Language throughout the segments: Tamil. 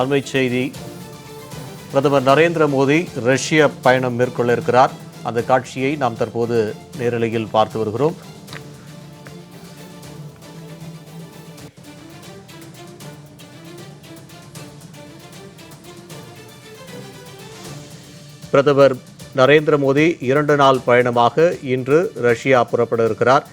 அண்மை செய்தி. பிரதமர் நரேந்திர மோடி ரஷ்ய பயணம் மேற்கொள்ள இருக்கிறார். அந்த காட்சியை நாம் தற்போது நேரலையில் பார்த்து வருகிறோம். பிரதமர் நரேந்திர மோடி இரண்டு நாள் பயணமாக இன்று ரஷ்யா புறப்பட இருக்கிறார்.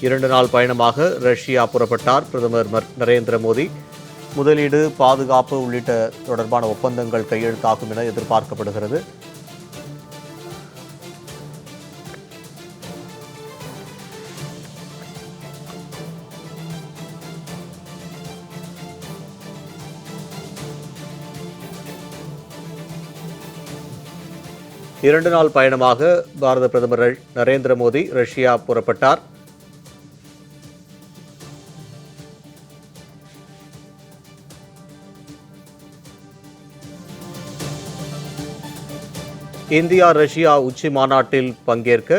இரண்டு நாள் பயணமாக ரஷ்யா புறப்பட்டார் பிரதமர் மர்- நரேந்திர மோடி. முதலீடு பாதுகாப்பு உள்ளிட்ட தொடர்பான ஒப்பந்தங்கள் கையெழுத்தாகும் என எதிர்பார்க்கப்படுகிறது. இரண்டு நாள் பயணமாக பாரத பிரதமர் நரேந்திர மோடி ரஷ்யா புறப்பட்டார். இந்தியா ரஷ்யா உச்சி மாநாட்டில் பங்கேற்க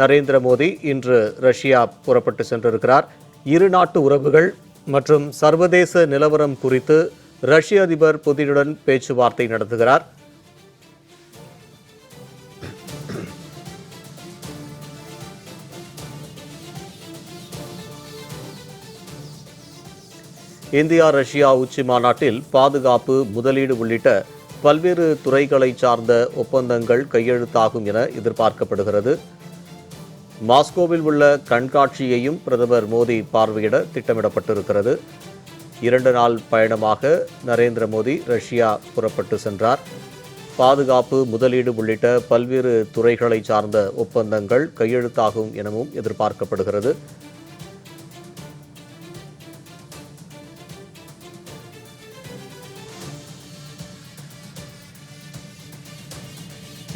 நரேந்திர மோடி இன்று ரஷ்யா புறப்பட்டு சென்றிருக்கிறார். இரு நாட்டு உறவுகள் மற்றும் சர்வதேச நிலவரம் குறித்து ரஷ்ய அதிபர் புதினுடன் பேச்சுவார்த்தை நடத்துகிறார். இந்தியா ரஷ்யா உச்சி மாநாட்டில் பாதுகாப்பு முதலீடு உள்ளிட்ட பல்வேறு துறைகளை சார்ந்த ஒப்பந்தங்கள் கையெழுத்தாகும் என எதிர்பார்க்கப்படுகிறது. மாஸ்கோவில் உள்ள கண்காட்சியையும் பிரதமர் மோடி பார்வையிட திட்டமிடப்பட்டிருக்கிறது. இரண்டு நாள் பயணமாக நரேந்திர மோடி ரஷ்யா புறப்பட்டு சென்றார். பாதுகாப்பு முதலீடு உள்ளிட்ட பல்வேறு துறைகளை சார்ந்த ஒப்பந்தங்கள் கையெழுத்தாகும் எனவும் எதிர்பார்க்கப்படுகிறது.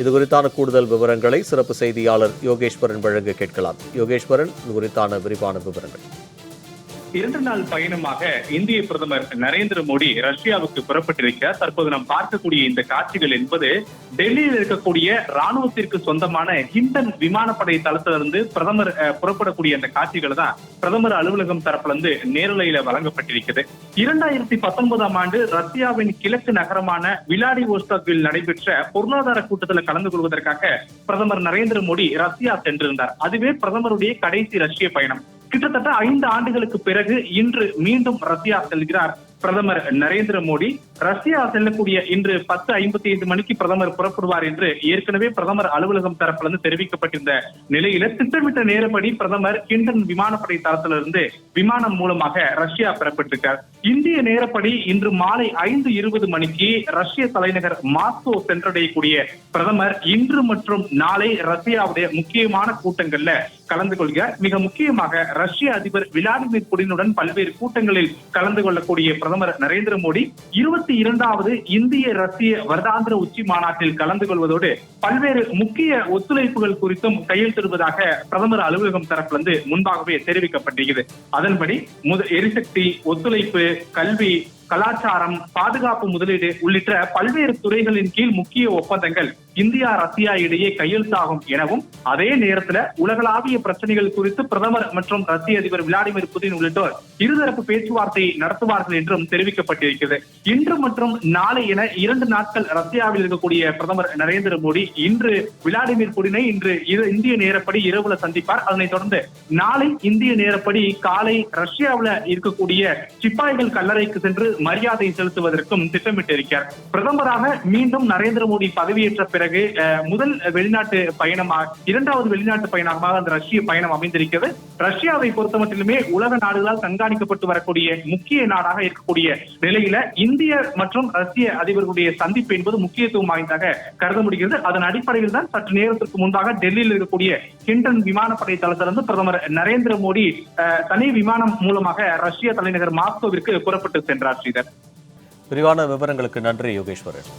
இது குறித்தான கூடுதல் விவரங்களை சிறப்பு செய்தியாளர் யோகேஸ்வரன் வழங்க கேட்கலாம். யோகேஸ்வரன் இது குறித்தான விரிவான விவரங்கள். இரண்டு நாள் பயணமாக இந்திய பிரதமர் நரேந்திர மோடி ரஷ்யாவுக்கு புறப்பட்டிருக்கிறார். தற்போது நாம் பார்க்கக்கூடிய இந்த காட்சிகள் என்பது டெல்லியில் இருக்கக்கூடிய ராணுவத்திற்கு சொந்தமான ஹிண்டன் விமானப்படை தளத்திலிருந்து பிரதமர் புறப்படக்கூடிய அந்த காட்சிகள் தான் பிரதமர் அலுவலகம் தரப்புல இருந்து நேரலையில வழங்கப்பட்டிருக்கிறது. இரண்டாயிரத்தி பத்தொன்பதாம் ஆண்டு ரஷ்யாவின் கிழக்கு நகரமான விளாடிவோஸ்டாக்கில் நடைபெற்ற பொருளாதார கூட்டத்தில் கலந்து கொள்வதற்காக பிரதமர் நரேந்திர மோடி ரஷ்யா சென்றிருந்தார். அதுவே பிரதமருடைய கடைசி ரஷ்ய பயணம். கிட்டத்தட்ட ஐந்து ஆண்டுகளுக்கு பிறகு இன்று மீண்டும் ரஷ்யா செல்கிறார். பிரதமர் நரேந்திர மோடி ரஷ்யா செல்லக்கூடிய இன்று பத்து ஐம்பத்தி ஐந்து மணிக்கு பிரதமர் புறப்படுவார் என்று ஏற்கனவே பிரதமர் அலுவலகம் தரப்பிலிருந்து தெரிவிக்கப்பட்டிருந்த நிலையில திட்டமிட்ட நேரப்படி பிரதமர் கிண்டன் விமானப்படை தளத்திலிருந்து விமானம் மூலமாக ரஷ்யா பெறப்பட்டிருக்கார். இந்திய நேரப்படி இன்று மாலை ஐந்து இருபது மணிக்கு ரஷ்ய தலைநகர் மாஸ்கோ சென்றடையக்கூடிய பிரதமர் இன்று மற்றும் நாளை ரஷ்யாவுடைய முக்கியமான கூட்டங்கள்ல கலந்து கொள்கிறார். மிக முக்கியமாக ரஷ்ய அதிபர் விளாடிமிர் புடினுடன் பல்வேறு கூட்டங்களில் கலந்து கொள்ளக்கூடிய பிரதமர் நரேந்திர மோடி இருபத்தி இரண்டாவது இந்திய ரஷ்ய வருடாந்திர உச்சி மாநாட்டில் கலந்து கொள்வதோடு பல்வேறு முக்கிய ஒத்துழைப்புகள் குறித்தும் கையெழுத்திடுவதாக பிரதமர் அலுவலகம் தரப்பிலிருந்து முன்பாகவே தெரிவிக்கப்பட்டிருக்கிறது. அதன்படி முத எரிசக்தி ஒத்துழைப்பு கல்வி கலாச்சாரம் பாதுகாப்பு முதலீடு உள்ளிட்ட பல்வேறு துறைகளின் கீழ் முக்கிய ஒப்பந்தங்கள் இந்தியா ரஷ்யா இடையே கையெழுத்தாகும் எனவும் அதே நேரத்துல உலகளாவிய பிரச்சனைகள் குறித்து பிரதமர் மற்றும் ரஷ்ய அதிபர் விளாடிமிர் புதின் உள்ளிட்டோர் இருதரப்பு பேச்சுவார்த்தை நடத்துவார்கள் என்றும் தெரிவிக்கப்பட்டிருக்கிறது. இன்று மற்றும் நாளை என இரண்டு நாட்கள் ரஷ்யாவில் இருக்கக்கூடிய பிரதமர் நரேந்திர மோடி இன்று விளாடிமிர் புடினை இன்று இரு- இந்திய நேரப்படி இரவுல சந்திப்பார். அதனைத் தொடர்ந்து நாளை இந்திய நேரப்படி காலை ரஷ்யாவில் இருக்கக்கூடிய சிப்பாய்கள் கல்லறைக்கு சென்று மரியாதை செலுத்துவதற்கும் திட்டமிட்டிருக்கிறார். பிரதமராக மீண்டும் நரேந்திர மோடி பதவியேற்ற பிறகு முதல் வெளிநாட்டு பயணமாக இரண்டாவது வெளிநாட்டு பயணமாக அந்த ரஷ்ய பயணம் அமைந்திருக்கிறது. ரஷ்யாவை பொறுத்தமட்டிலுமே உலக நாடுகளால் கண்காணிக்கப்பட்டு வரக்கூடிய முக்கிய நாடாக இருக்கக்கூடிய நிலையில இந்திய மற்றும் ரஷ்ய அதிபர்களுடைய சந்திப்பு என்பது முக்கியத்துவம் வாய்ந்ததாக கருத முடிகிறது. அதன் அடிப்படையில் தான் சற்று நேரத்திற்கு முன்பாக டெல்லியில் இருக்கக்கூடிய ஹிண்டன் விமானப்படை தளத்திலிருந்து பிரதமர் நரேந்திர மோடி தனி விமானம் மூலமாக ரஷ்ய தலைநகர் மாஸ்கோவிற்கு புறப்பட்டு சென்றார் ஸ்ரீதர். விரிவான விவரங்களுக்கு நன்றி யோகேஸ்வரன்.